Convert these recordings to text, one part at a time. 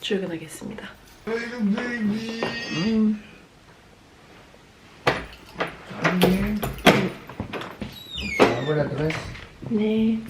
출근하겠습니다. L'adresse. 네.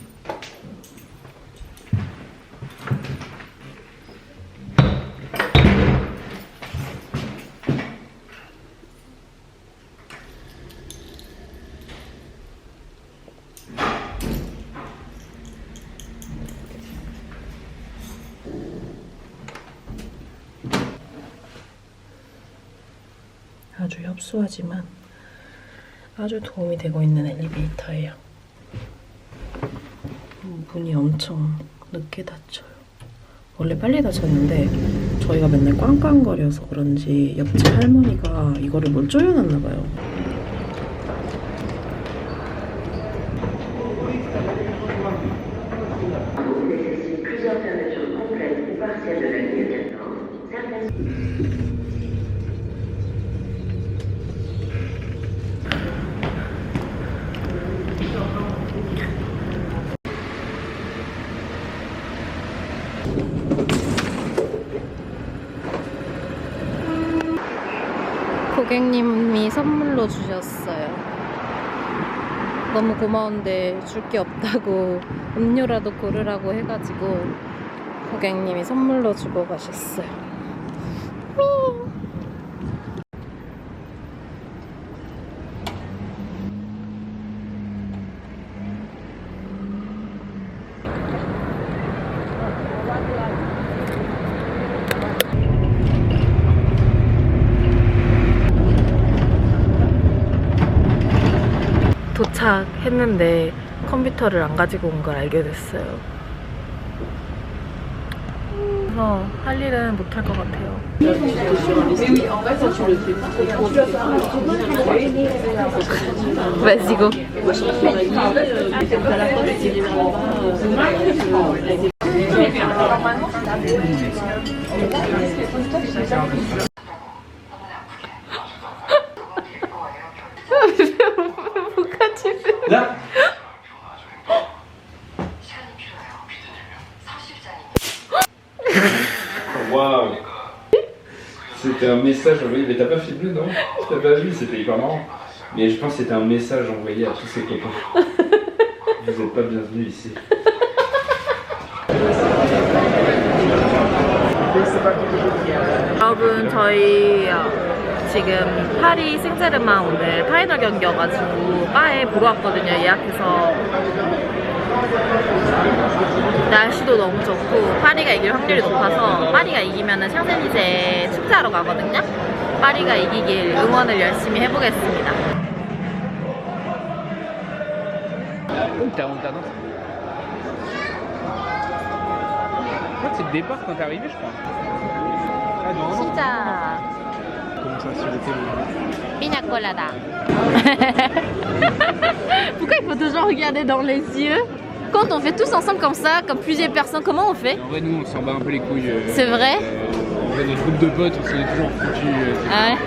아주 협소하지만 아주 도움이 되고 있는 엘리베이터예요. 문이 엄청 늦게 닫혀요. 원래 빨리 닫혔는데 저희가 맨날 꽝꽝거려서 그런지 옆집 할머니가 이거를 뭘 조여놨나 봐요. 고객님이 선물로 주셨어요. 너무 고마운데 줄 게 없다고 음료라도 고르라고 해가지고 고객님이 선물로 주고 가셨어요. 도착했는데 컴퓨터를 안 가지고 온 걸 알게 됐어요. 그래서 할 일은 못 할 것 같아요. Pourquoi tu fais Là Waouh C'était un message envoyé, mais t'as pas filmé non T'as pas vu, c'était hyper marrant. Mais je pense que c'était un message envoyé à tous ses copains. Vous êtes pas bienvenus ici. 여러분 저희 지금 파리 생제르마 오늘 파이널 경기여가지고 바에 보러 왔거든요 예약해서 날씨도 너무 좋고 파리가 이길 확률이 높아서 파리가 이기면 샹젤리제 축제하러 가거든요 파리가 이기길 응원을 열심히 해보겠습니다 T'as honte à danser Je crois que c'est le départ quand t'es arrivé, je crois. Ah non, non. 진짜 Sur le télé Pina colada. Pourquoi il faut toujours regarder dans les yeux Quand on fait tous ensemble comme ça, comme plusieurs personnes, comment on fait En vrai, nous, on s'en bat un peu les couilles. euh, C'est vrai euh, En vrai, notre groupe de potes, on s'en est toujours foutu. euh, Ah ouais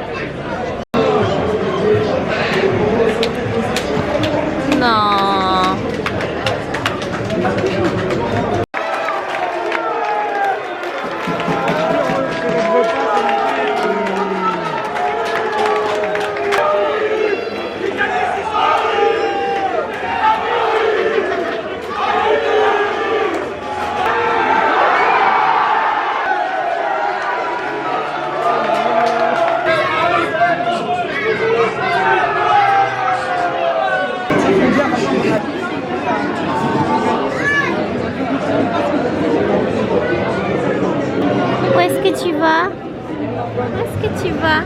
est-ce que tu vas? Est-ce que tu vas?